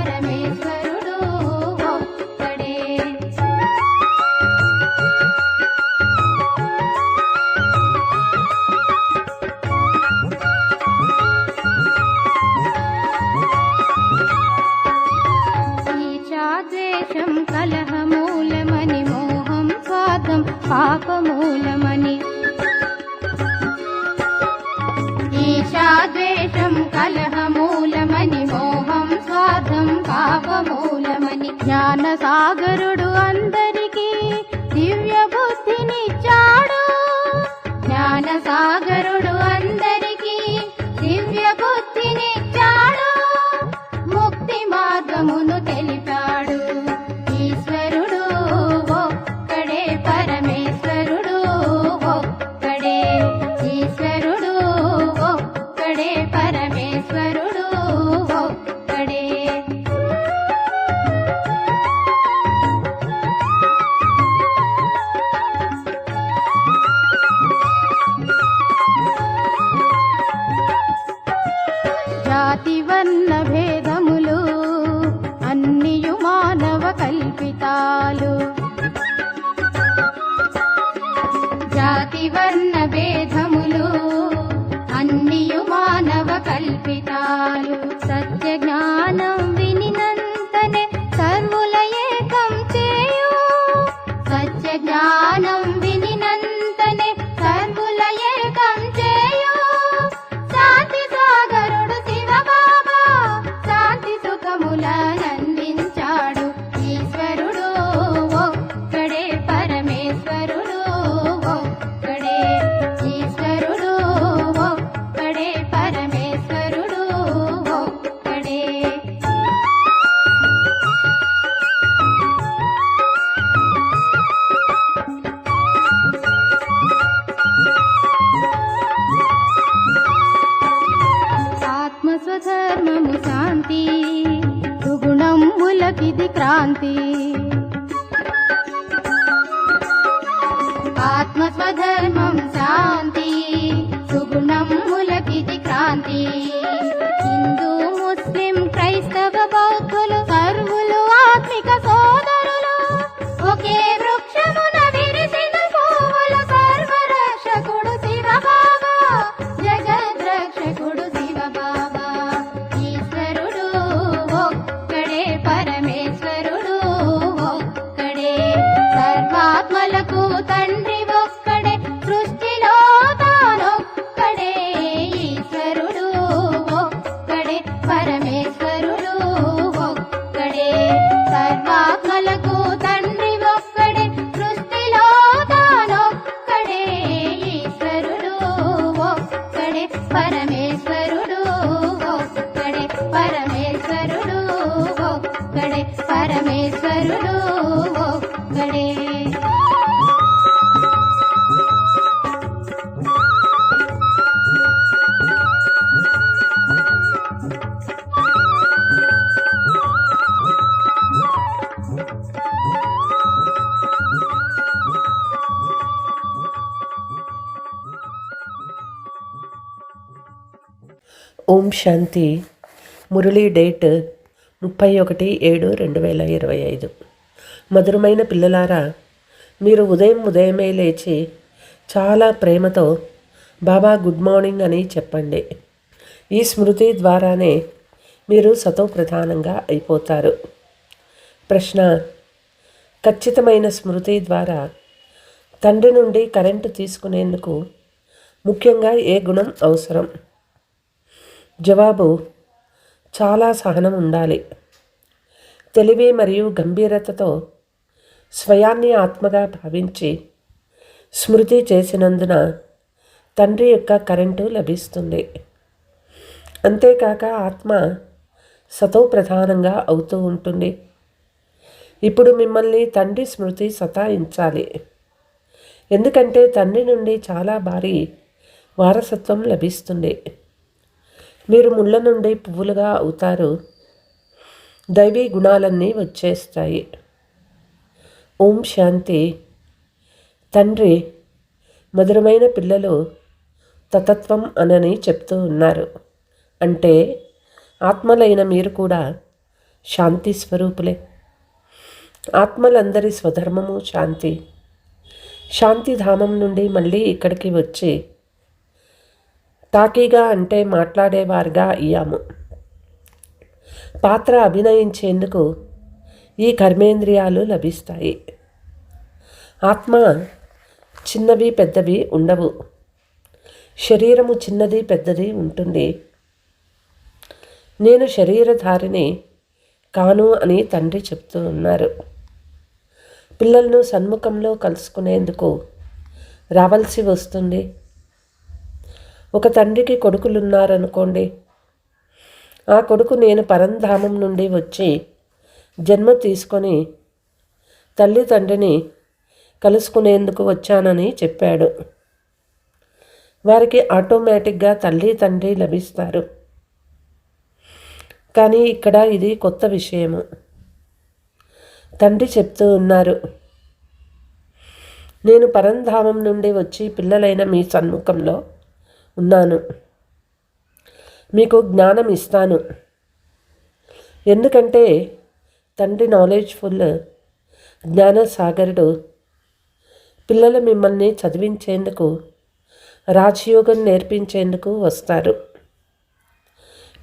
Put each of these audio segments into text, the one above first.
பரமே सत्य ఆత్మస్వధర్మము శాంతి సుగుణంబులకిది క్రాంతి. ఓం శాంతి. మురళీ డేట్ ముప్పై ఒకటి ఏడు రెండు వేల ఇరవై ఐదు. మధురమైన పిల్లలారా మీరు ఉదయం ఉదయమే లేచి చాలా ప్రేమతో బాబా గుడ్ మార్నింగ్ అని చెప్పండి. ఈ స్మృతి ద్వారానే మీరు సతో ప్రధానంగా అయిపోతారు. ప్రశ్న ఖచ్చితమైన స్మృతి ద్వారా తండ్రి నుండి కరెంటు తీసుకునేందుకు ముఖ్యంగా ఏ గుణం అవసరం? జవాబు చాలా సహనం ఉండాలి. తెలివి మరియు గంభీరతతో స్వయాన్ని ఆత్మగా భావించి స్మృతి చేసినందున తండ్రి యొక్క కరెంటు లభిస్తుంది. అంతేకాక ఆత్మ సతో ప్రధానంగా అవుతూ ఉంటుంది. ఇప్పుడు మిమ్మల్ని తండ్రి స్మృతి సతాయించాలి. ఎందుకంటే తండ్రి నుండి చాలా భారీ వారసత్వం లభిస్తుంది. మీరు ముళ్ళ నుండి పువ్వులుగా అవుతారు. దైవీ గుణాలన్నీ వచ్చేస్తాయి. ఓం శాంతి. తండ్రి మధురమైన పిల్లలు తతత్వం అనని చెప్తూ ఉన్నారు. అంటే ఆత్మలైన మీరు కూడా శాంతి స్వరూపులే. ఆత్మలందరి స్వధర్మము శాంతి. శాంతిధామం నుండి మళ్ళీ ఇక్కడికి వచ్చి టాకీగా అంటే మాట్లాడేవారుగా అయ్యాము. పాత్ర అభినయించేందుకు ఈ కర్మేంద్రియాలు లభిస్తాయి. ఆత్మ చిన్నవి పెద్దవి ఉండవు. శరీరము చిన్నది పెద్దది ఉంటుంది. నేను శరీరధారిని కాను అని తండ్రి చెప్తూ ఉన్నారు. పిల్లలను సన్ముఖంలో కలుసుకునేందుకు రావాల్సి వస్తుంది. ఒక తండ్రికి కొడుకులున్నారనుకోండి. ఆ కొడుకు నేను పరంధామం నుండి వచ్చి జన్మ తీసుకొని తల్లి తండ్రిని కలుసుకునేందుకు వచ్చానని చెప్పాడు. వారికి ఆటోమేటిక్గా తల్లి తండ్రి లభిస్తారు. కానీ ఇక్కడ ఇది కొత్త విషయము. తండ్రి చెప్తూ ఉన్నారు నేను పరంధామం నుండి వచ్చి పిల్లలైన మీ సన్ముఖంలో ఉన్నాను. మీకు జ్ఞానం ఇస్తాను. ఎందుకంటే తండ్రి నాలెడ్జ్ఫుల్ జ్ఞానసాగరుడు. పిల్లలు మిమ్మల్ని చదివించేందుకు రాజయోగం నేర్పించేందుకు వస్తారు.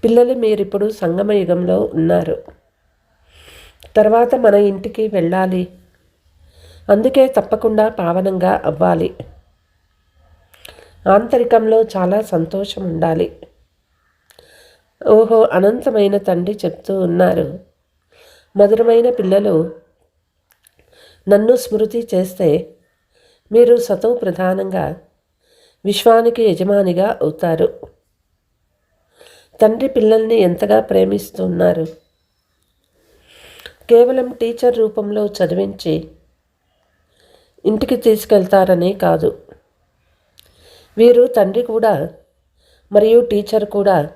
పిల్లలు మీరిప్పుడు సంగమ యుగంలో ఉన్నారు. తర్వాత మన ఇంటికి వెళ్ళాలి. అందుకే తప్పకుండా పావనంగా అవ్వాలి. ఆంతరికంలో చాలా సంతోషం ఉండాలి. ఓహో అనంతమైన తండ్రి చెప్తూ ఉన్నారు. మధురమైన పిల్లలు నన్ను స్మృతి చేస్తే మీరు సతో ప్రధానంగా విశ్వానికి యజమానిగా అవుతారు. తండ్రి పిల్లల్ని ఎంతగా ప్రేమిస్తున్నారు? కేవలం టీచర్ రూపంలో చదివించి ఇంటికి తీసుకెళ్తారనే కాదు. వీరు తండ్రి కూడా మరియు టీచర్ కూడా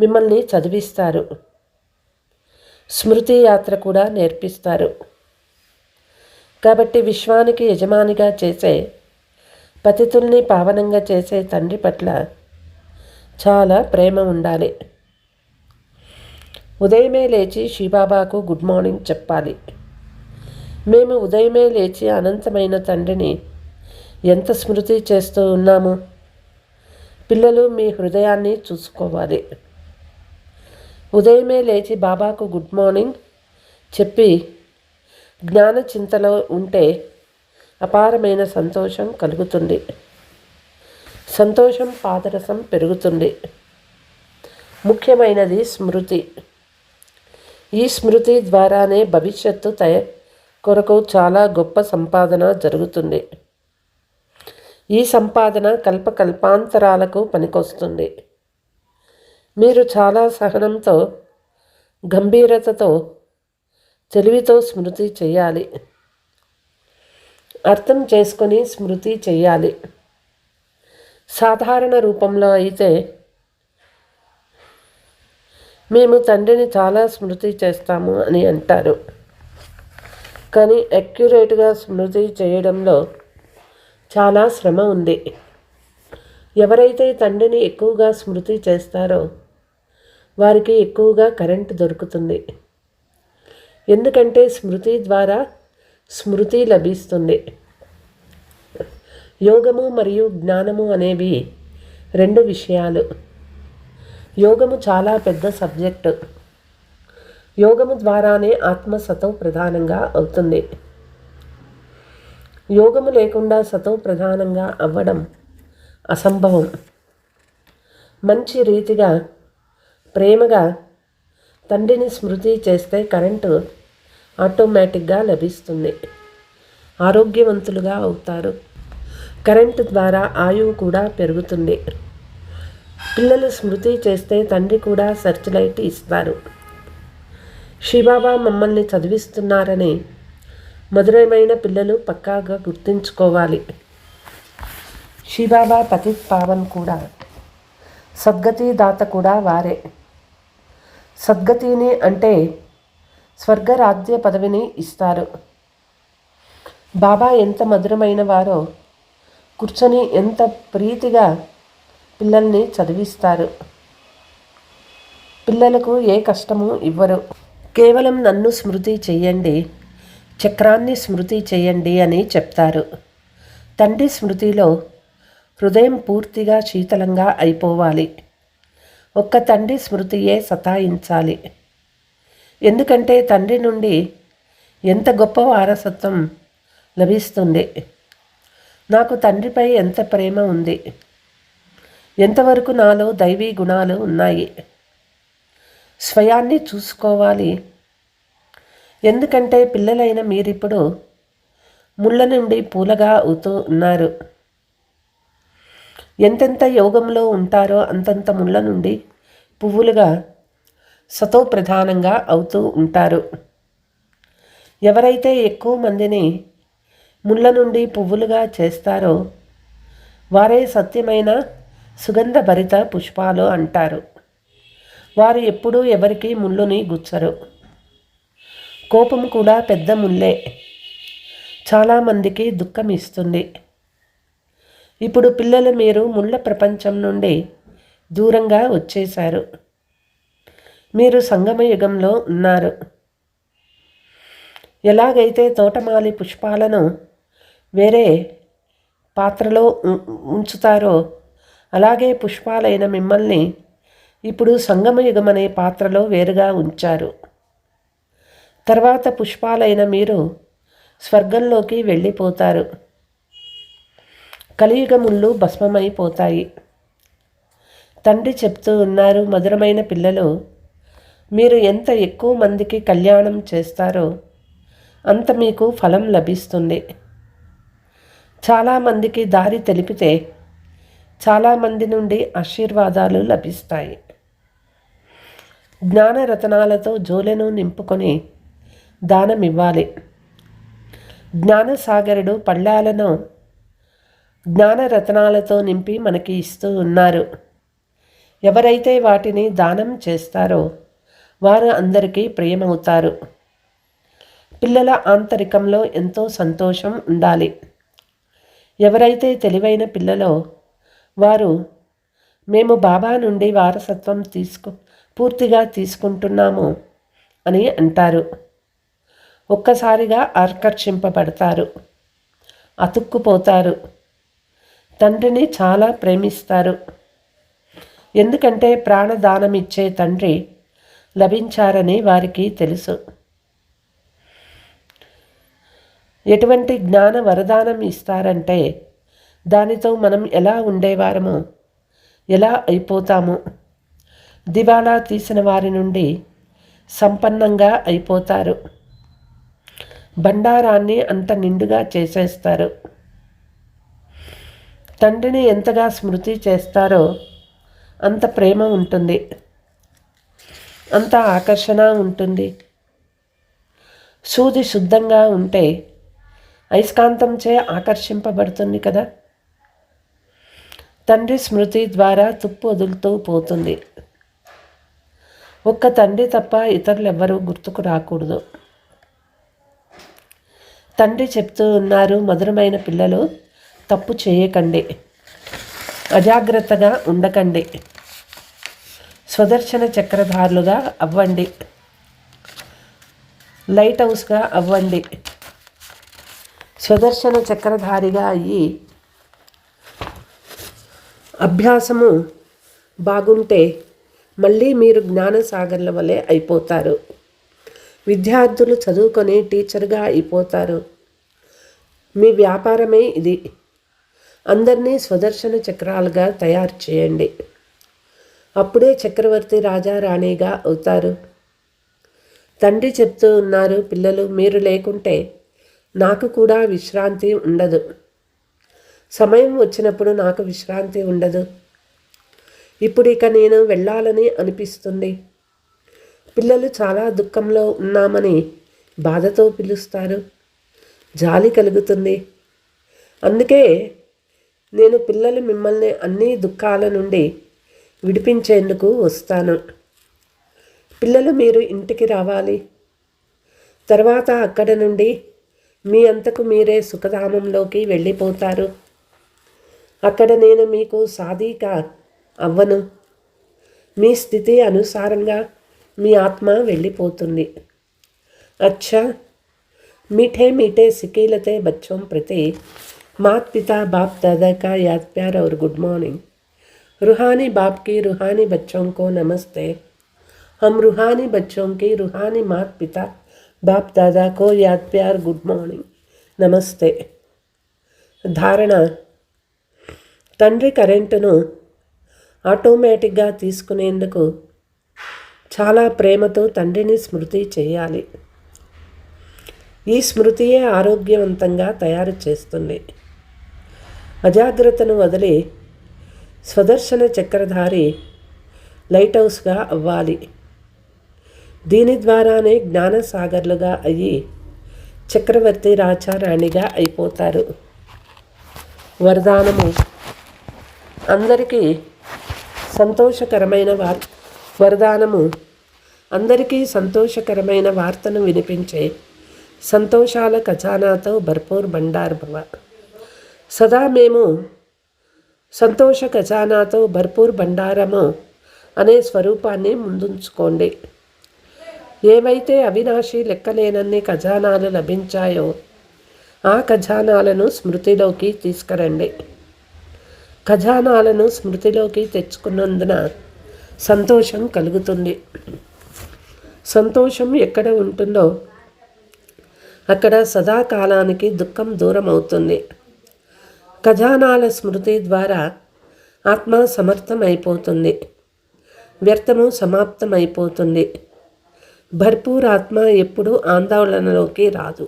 మిమ్మల్ని చదివిస్తారు. స్మృతి యాత్ర కూడా నేర్పిస్తారు. కాబట్టి విశ్వానికి యజమానిగా చేసే పతితుల్ని పావనంగా చేసే తండ్రి పట్ల చాలా ప్రేమ ఉండాలి. ఉదయమే లేచి శివబాబాకు గుడ్ మార్నింగ్ చెప్పాలి. మేము ఉదయమే లేచి అనంతమైన తండ్రిని ఎంత స్మృతి చేస్తూ ఉన్నాము? పిల్లలు మీ హృదయాన్ని చూసుకోవాలి. ఉదయమే లేచి బాబాకు గుడ్ మార్నింగ్ చెప్పి జ్ఞాన చింతలో ఉంటే అపారమైన సంతోషం కలుగుతుంది. సంతోషం పాదరసం పెరుగుతుంది. ముఖ్యమైనది స్మృతి. ఈ స్మృతి ద్వారానే భవిష్యత్తు తయ కొరకు చాలా గొప్ప సంపాదన జరుగుతుంది. ఈ సంపాదన కల్పకల్పాంతరాలకు పనికొస్తుంది. మీరు చాలా సహనంతో గంభీరతతో తెలివితో స్మృతి చేయాలి. అర్థం చేసుకొని స్మృతి చేయాలి. సాధారణ రూపంలో అయితే మేము తండ్రిని చాలా స్మృతి చేస్తాము అని అంటారు. కానీ అక్యురేట్గా స్మృతి చేయడంలో చాలా శ్రమ ఉంది. ఎవరైతే తండ్రిని ఎక్కువగా స్మృతి చేస్తారో వారికి ఎక్కువగా కరెంట్ దొరుకుతుంది. ఎందుకంటే స్మృతి ద్వారా స్మృతి లభిస్తుంది. యోగము మరియు జ్ఞానము అనేవి రెండు విషయాలు. యోగము చాలా పెద్ద సబ్జెక్టు. యోగము ద్వారానే ఆత్మసతం ప్రధానంగా అవుతుంది. యోగము లేకుండా సతో ప్రధానంగా అవ్వడం అసంభవం. మంచి రీతిగా ప్రేమగా తండ్రిని స్మృతి చేస్తే కరెంటు ఆటోమేటిక్గా లభిస్తుంది. ఆరోగ్యవంతులుగా అవుతారు. కరెంటు ద్వారా ఆయువు కూడా పెరుగుతుంది. పిల్లలు స్మృతి చేస్తే తండ్రి కూడా సెర్చ్ లైట్ ఇస్తారు. శివాబా మమ్మల్ని చదివిస్తున్నారని మధురమైన పిల్లలు పక్కాగా గుర్తుంచుకోవాలి. శివబాబా పతిత్ పావన్ కూడా. సద్గతి దాత కూడా వారే. సద్గతిని అంటే స్వర్గరాజ్య పదవిని ఇస్తారు. బాబా ఎంత మధురమైన వారో కూర్చొని ఎంత ప్రీతిగా పిల్లల్ని చదివిస్తారు. పిల్లలకు ఏ కష్టము ఇవ్వరు. కేవలం నన్ను స్మృతి చెయ్యండి. చక్రాన్ని స్మృతి చేయండి అని చెప్తారు. తండ్రి స్మృతిలో హృదయం పూర్తిగా శీతలంగా అయిపోవాలి. ఒక్క తండ్రి స్మృతియే సతాయించాలి. ఎందుకంటే తండ్రి నుండి ఎంత గొప్ప వారసత్వం లభిస్తుంది? నాకు తండ్రిపై ఎంత ప్రేమ ఉంది? ఎంతవరకు నాలో దైవీ గుణాలు ఉన్నాయి? స్వయాన్ని చూసుకోవాలి ఎందుకంటే పిల్లలైన మీరిప్పుడు ముళ్ళ నుండి పూలగా అవుతూ ఉన్నారు. ఎంతెంత యోగంలో ఉంటారో అంతంత ముళ్ళ నుండి పువ్వులుగా సతో ప్రధానంగా అవుతూ ఉంటారు. ఎవరైతే ఎక్కువ మందిని ముళ్ళ నుండి పువ్వులుగా చేస్తారో వారే సత్యమైన సుగంధ భరిత పుష్పాలు అంటారు. వారు ఎప్పుడూ ఎవరికీ ముళ్ళుని గుచ్చరు. కోపం కూడా పెద్ద ముల్లే. చాలామందికి దుఃఖం ఇస్తుంది. ఇప్పుడు పిల్లలు మీరు ముళ్ళ ప్రపంచం నుండి దూరంగా వచ్చేశారు. మీరు సంగమ యుగంలో ఉన్నారు. ఎలాగైతే తోటమాలి పుష్పాలను వేరే పాత్రలో ఉ- ఉంచుతారో అలాగే పుష్పాలైన మిమ్మల్ని ఇప్పుడు సంగమయుగం అనే పాత్రలో వేరుగా ఉంచారు. తర్వాత పుష్పాలైన మీరు స్వర్గంలోకి వెళ్ళిపోతారు. కలియుగముళ్ళు భస్మమైపోతాయి. తండ్రి చెప్తూ ఉన్నారు మధురమైన పిల్లలు మీరు ఎంత ఎక్కువ మందికి కళ్యాణం చేస్తారో అంత మీకు ఫలం లభిస్తుంది. చాలామందికి దారి తెలిపితే చాలామంది నుండి ఆశీర్వాదాలు లభిస్తాయి. జ్ఞాన రతనాలతో జోలెను నింపుకొని దానమివ్వాలి. జ్ఞానసాగరుడు పళ్ళాలను జ్ఞానరత్నాలతో నింపి మనకి ఇస్తూ ఉన్నారు. ఎవరైతే వాటిని దానం చేస్తారో వారు అందరికీ ప్రియమవుతారు. పిల్లల ఆంతరికంలో ఎంతో సంతోషం ఉండాలి. ఎవరైతే తెలివైన పిల్లలో వారు మేము బాబా నుండి వారసత్వం తీసుకు పూర్తిగా తీసుకుంటున్నాము అని అంటారు. ఒక్కసారిగా ఆకర్షింపబడతారు. అతుక్కుపోతారు. తండ్రిని చాలా ప్రేమిస్తారు. ఎందుకంటే ప్రాణదానం ఇచ్చే తండ్రి లభించారని వారికి తెలుసు. ఎటువంటి జ్ఞాన వరదానం ఇస్తారంటే దానితో మనం ఎలా ఉండేవారమో? ఎలా అయిపోతామో? దివాలా తీసిన వారి నుండి సంపన్నంగా అయిపోతారు. భండారాన్ని అంత నిండుగా చేసేస్తారు. తండ్రిని ఎంతగా స్మృతి చేస్తారో అంత ప్రేమ ఉంటుంది. అంత ఆకర్షణ ఉంటుంది. సూది శుద్ధంగా ఉంటే అయస్కాంతంచే ఆకర్షింపబడుతుంది కదా? తండ్రి స్మృతి ద్వారా తుప్పు వదులుతూ పోతుంది. ఒక్క తండ్రి తప్ప ఇతరులు ఎవ్వరూ గుర్తుకు రాకూడదు. తండ్రి చెప్తూ ఉన్నారు మధురమైన పిల్లలు తప్పు చేయకండి. అజాగ్రత్తగా ఉండకండి. స్వదర్శన చక్రధారులుగా అవ్వండి. లైట్ హౌస్గా అవ్వండి. స్వదర్శన చక్రధారిగా అయ్యి అభ్యాసము బాగుంటే మళ్ళీ మీరు జ్ఞానసాగర్ల వలె అయిపోతారు. విద్యార్థులు చదువుకొని టీచర్గా అయిపోతారు. మీ వ్యాపారమే ఇది. అందరినీ స్వదర్శన చక్రాలుగా తయారు చేయండి. అప్పుడే చక్రవర్తి రాజా రాణిగా అవుతారు. తండ్రి చెప్తూ ఉన్నారు పిల్లలు మీరు లేకుంటే నాకు కూడా విశ్రాంతి ఉండదు. సమయం వచ్చినప్పుడు నాకు విశ్రాంతి ఉండదు. ఇప్పుడు ఇక నేను వెళ్ళాలని అనిపిస్తుంది. పిల్లలు చాలా దుఃఖంలో ఉన్నామని బాధతో పిలుస్తారు. జాలి కలుగుతుంది. అందుకే నేను పిల్లలు మిమ్మల్ని అన్ని దుఃఖాల నుండి విడిపించేందుకు వస్తాను. పిల్లలు మీరు ఇంటికి రావాలి. తర్వాత అక్కడ నుండి మీ అంతకు మీరే సుఖధామంలోకి వెళ్ళిపోతారు. అక్కడ నేను మీకు సాదీక అవ్వను. మీ స్థితి అనుసారంగా మీ ఆత్మ వెళ్ళిపోతుంది అచ్చా मीठे मीठे सिकेलते बच्चों प्रति मात पिता बाप दादा का याद प्यार और गुड मॉर्निंग रूहानी बाप की रूहानी बच्चों को नमस्ते हम रूहानी बच्चों की रूहानी मात पिता बाप दादा को याद प्यार గుడ్ మార్నింగ్ నమస్తే ధారణ తండ్రి కరెంటును ఆటోమేటిక్గా తీసుకునేందుకు చాలా ప్రేమతో తండ్రిని స్మృతి చేయాలి. ఈ స్మృతియే ఆరోగ్యవంతంగా తయారు చేస్తుంది. అజాగ్రత్తను వదిలి స్వదర్శన చక్రధారి లైట్ హౌస్గా అవ్వాలి. దీని ద్వారానే జ్ఞానసాగర్లుగా అయ్యి చక్రవర్తి రాచారాణిగా అయిపోతారు. వరదానము. అందరికీ సంతోషకరమైన వార్త. వరదానము అందరికీ సంతోషకరమైన వార్తను వినిపించే సంతోషాల ఖజానాతో భర్పూర్ భండార్ భవ. సదా మేము సంతోష ఖజానాతో భర్పూర్ భండారము అనే స్వరూపాన్ని ముందుంచుకోండి. ఏవైతే అవినాశి లెక్కలేనన్ని ఖజానాలు లభించాయో ఆ ఖజానాలను స్మృతిలోకి తీసుకురండి. ఖజానాలను స్మృతిలోకి తెచ్చుకున్నందున సంతోషం కలుగుతుంది. సంతోషం ఎక్కడ ఉంటుందో అక్కడ సదాకాలానికి దుఃఖం దూరం అవుతుంది ఖజానాల స్మృతి ద్వారా ఆత్మ సమర్థమైపోతుంది. వ్యర్థము సమాప్తమైపోతుంది. భర్పూర్ ఆత్మ ఎప్పుడూ ఆందోళనలోకి రాదు.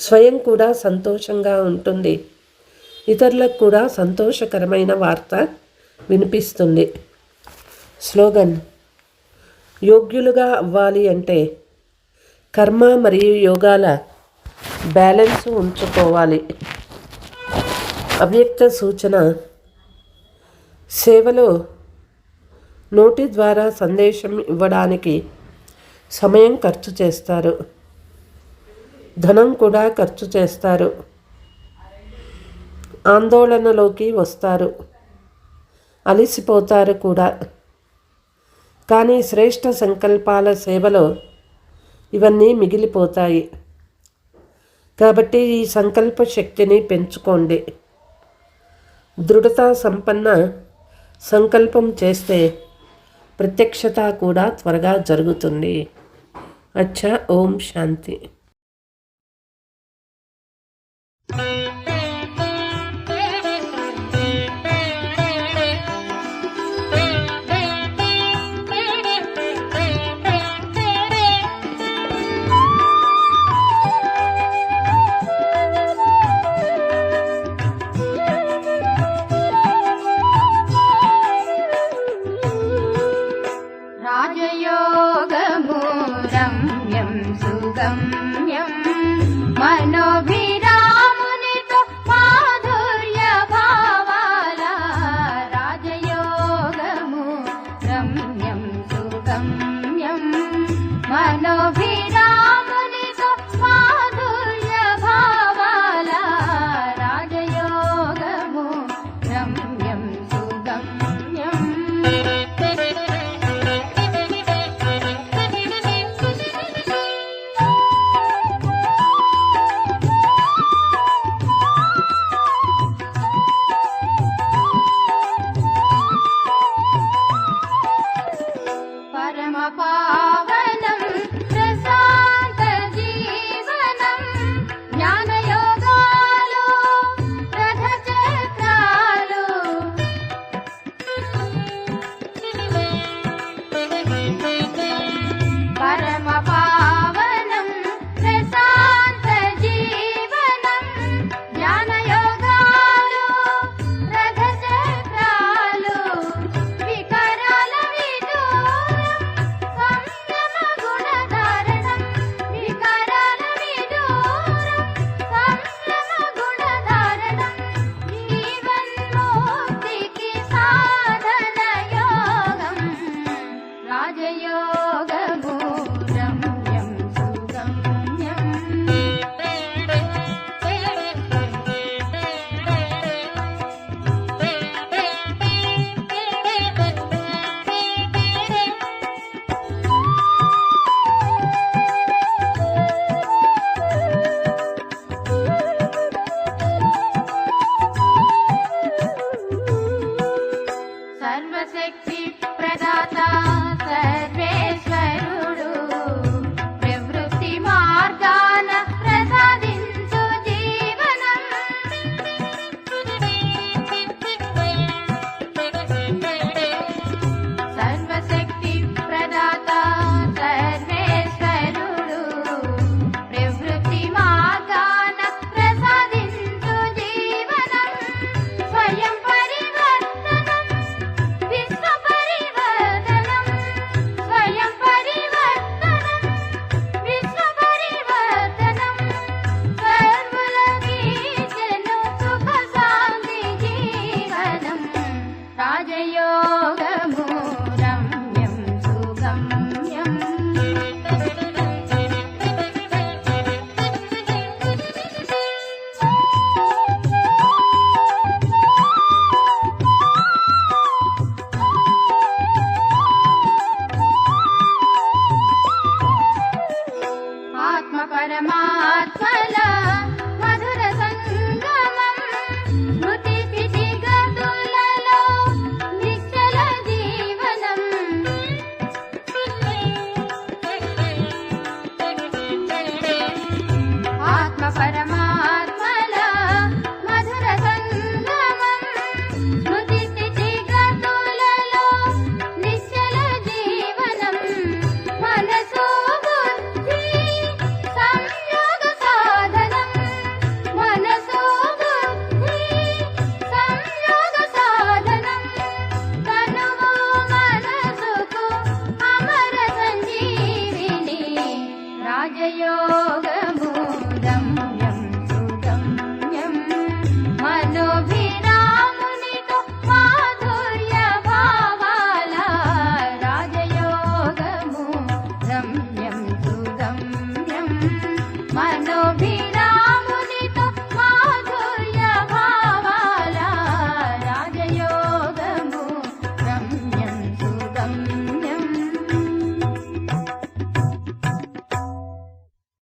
స్వయం కూడా సంతోషంగా ఉంటుంది. ఇతరులకు కూడా సంతోషకరమైన వార్త వినిపిస్తుంది. స్లోగన్. యోగ్యులుగా అవ్వాలి అంటే కర్మ మరియు యోగాల బ్యాలెన్స్ ఉంచుకోవాలి. అవ్యక్త సూచన. సేవలో నోటి ద్వారా సందేశం ఇవ్వడానికి సమయం ఖర్చు చేస్తారు. ధనం కూడా ఖర్చు చేస్తారు. ఆందోళనలోకి వస్తారు. అలసిపోతారు కూడా. కానీ శ్రేష్ఠ సంకల్పాల సేవలో ఇవన్నీ మిగిలిపోతాయి. కాబట్టి ఈ సంకల్ప శక్తిని పెంచుకోండి. దృఢత సంపన్న సంకల్పం చేస్తే ప్రత్యక్షత కూడా త్వరగా జరుగుతుంది. అచ్చా ఓం శాంతి.